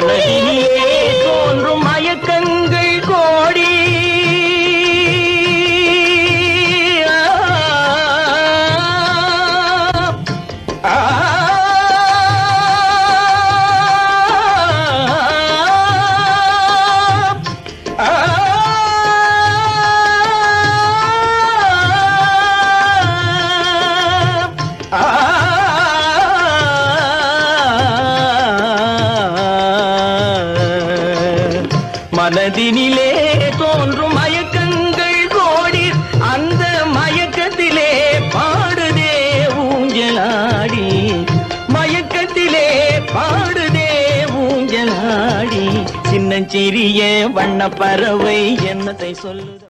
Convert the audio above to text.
नहीं। மனதினிலே தோன்றும் மயக்கங்கள் கோடி அந்த மயக்கத்திலே பாடுதே ஊஞ்சலாடி. மயக்கத்திலே பாடுதே ஊஞ்சலாடி. சின்னஞ்சிறிய வண்ண பறவை என்னத்தை சொல்லு